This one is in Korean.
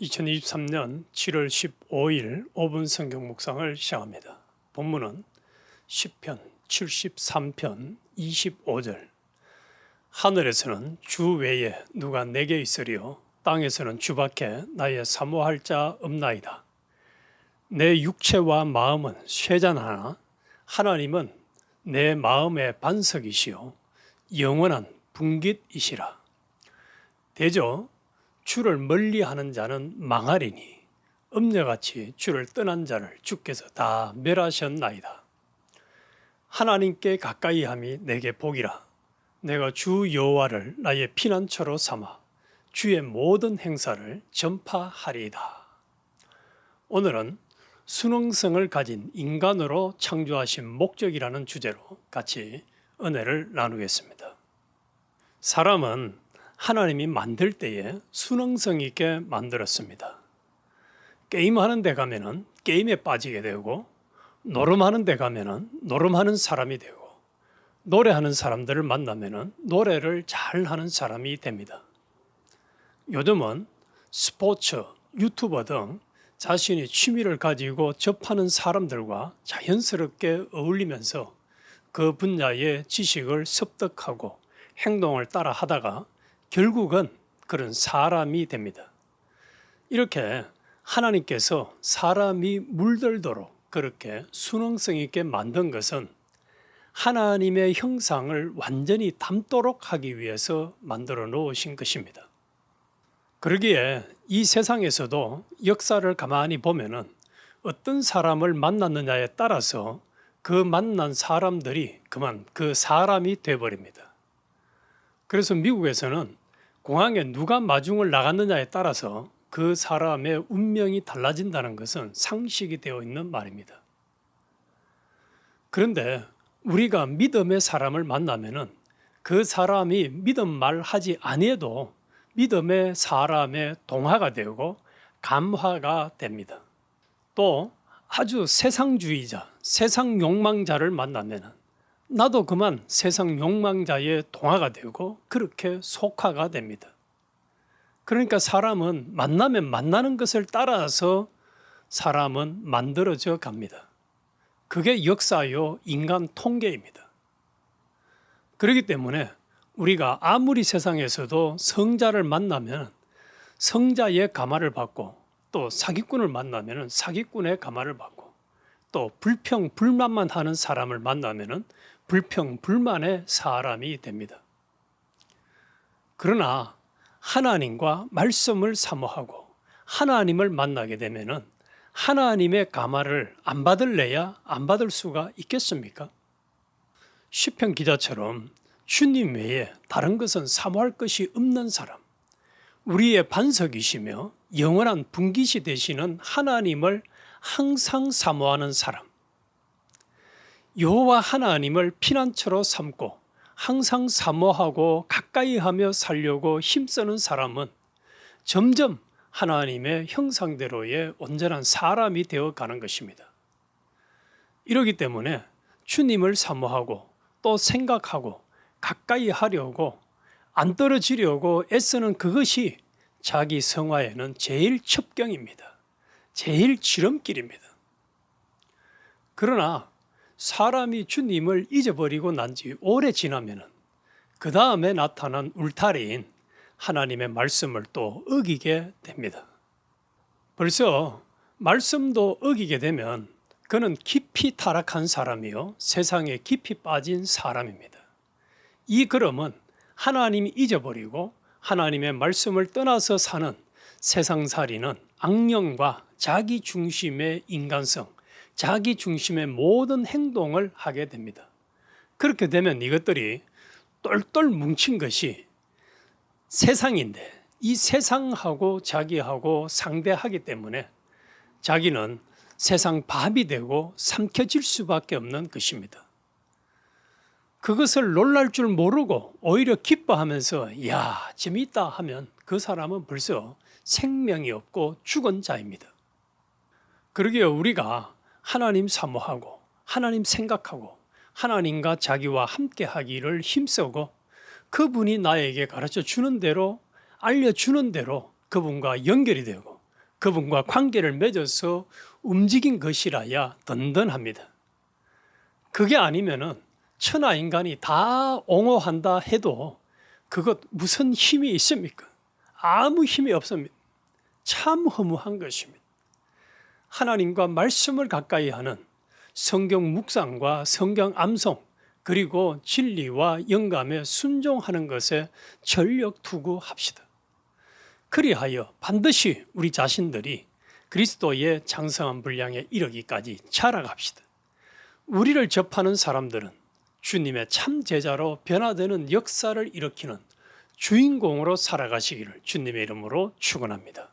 2023년 7월 15일 5분 성경 묵상을 시작합니다. 본문은 10편 73편 25절 하늘에서는 주 외에 누가 내게 있으리요 땅에서는 주밖에 나의 사모할 자 없나이다. 내 육체와 마음은 쇠잔하나 하나님은 내 마음의 반석이시요 영원한 분깃이시라. 대저 주를 멀리하는 자는 망하리니 음녀같이 주를 떠난 자를 주께서 다 멸하셨나이다. 하나님께 가까이함이 내게 복이라. 내가 주 여호와를 나의 피난처로 삼아 주의 모든 행사를 전파하리이다. 오늘은 순응성을 가진 인간으로 창조하신 목적이라는 주제로 같이 은혜를 나누겠습니다. 사람은 하나님이 만들 때에 순응성 있게 만들었습니다. 게임하는 데 가면은 게임에 빠지게 되고 노름하는 데 가면은 노름하는 사람이 되고 노래하는 사람들을 만나면은 노래를 잘하는 사람이 됩니다. 요즘은 스포츠, 유튜버 등 자신이 취미를 가지고 접하는 사람들과 자연스럽게 어울리면서 그 분야의 지식을 습득하고 행동을 따라 하다가 결국은 그런 사람이 됩니다. 이렇게 하나님께서 사람이 물들도록 그렇게 순응성 있게 만든 것은 하나님의 형상을 완전히 담도록 하기 위해서 만들어 놓으신 것입니다. 그러기에 이 세상에서도 역사를 가만히 보면은 어떤 사람을 만났느냐에 따라서 그 만난 사람들이 그만 그 사람이 되어버립니다. 그래서 미국에서는 공항에 누가 마중을 나갔느냐에 따라서 그 사람의 운명이 달라진다는 것은 상식이 되어 있는 말입니다. 그런데 우리가 믿음의 사람을 만나면은 그 사람이 믿음 말 하지 아니해도 믿음의 사람의 동화가 되고 감화가 됩니다. 또 아주 세상주의자, 세상 욕망자를 만나면은 나도 그만 세상 욕망자의 동화가 되고 그렇게 속화가 됩니다. 그러니까 사람은 만나면 만나는 것을 따라서 사람은 만들어져 갑니다. 그게 역사요 인간 통계입니다. 그렇기 때문에 우리가 아무리 세상에서도 성자를 만나면 성자의 감화를 받고 또 사기꾼을 만나면 사기꾼의 감화를 받고 또 불평 불만만 하는 사람을 만나면 불평 불만의 사람이 됩니다. 그러나 하나님과 말씀을 사모하고 하나님을 만나게 되면은 하나님의 감화를 안 받을래야 안 받을 수가 있겠습니까? 시편 기자처럼 주님 외에 다른 것은 사모할 것이 없는 사람, 우리의 반석이시며 영원한 분깃이 되시는 하나님을 항상 사모하는 사람, 여호와 하나님을 피난처로 삼고 항상 사모하고 가까이하며 살려고 힘쓰는 사람은 점점 하나님의 형상대로의 온전한 사람이 되어 가는 것입니다. 이러기 때문에 주님을 사모하고 또 생각하고 가까이 하려고 안 떨어지려고 애쓰는 그것이 자기 성화에는 제일 첩경입니다. 제일 지름길입니다. 그러나 사람이 주님을 잊어버리고 난 지 오래 지나면은 그 다음에 나타난 울타리인 하나님의 말씀을 또 어기게 됩니다. 벌써 말씀도 어기게 되면 그는 깊이 타락한 사람이요. 세상에 깊이 빠진 사람입니다. 이 그럼은 하나님이 잊어버리고 하나님의 말씀을 떠나서 사는 세상살이는 악령과 자기 중심의 인간성, 자기 중심의 모든 행동을 하게 됩니다. 그렇게 되면 이것들이 똘똘 뭉친 것이 세상인데 이 세상하고 자기하고 상대하기 때문에 자기는 세상 밥이 되고 삼켜질 수밖에 없는 것입니다. 그것을 놀랄 줄 모르고 오히려 기뻐하면서 야 재미있다 하면 그 사람은 벌써 생명이 없고 죽은 자입니다. 그러기에 우리가 하나님 사모하고 하나님 생각하고 하나님과 자기와 함께 하기를 힘쓰고 그분이 나에게 가르쳐 주는 대로 알려주는 대로 그분과 연결이 되고 그분과 관계를 맺어서 움직인 것이라야 든든합니다. 그게 아니면은 천하 인간이 다 옹호한다 해도 그것 무슨 힘이 있습니까? 아무 힘이 없습니다. 참 허무한 것입니다. 하나님과 말씀을 가까이 하는 성경 묵상과 성경 암송 그리고 진리와 영감에 순종하는 것에 전력 투구합시다. 그리하여 반드시 우리 자신들이 그리스도의 장성한 분량에 이르기까지 자라갑시다. 우리를 접하는 사람들은 주님의 참 제자로 변화되는 역사를 일으키는 주인공으로 살아가시기를 주님의 이름으로 축원합니다.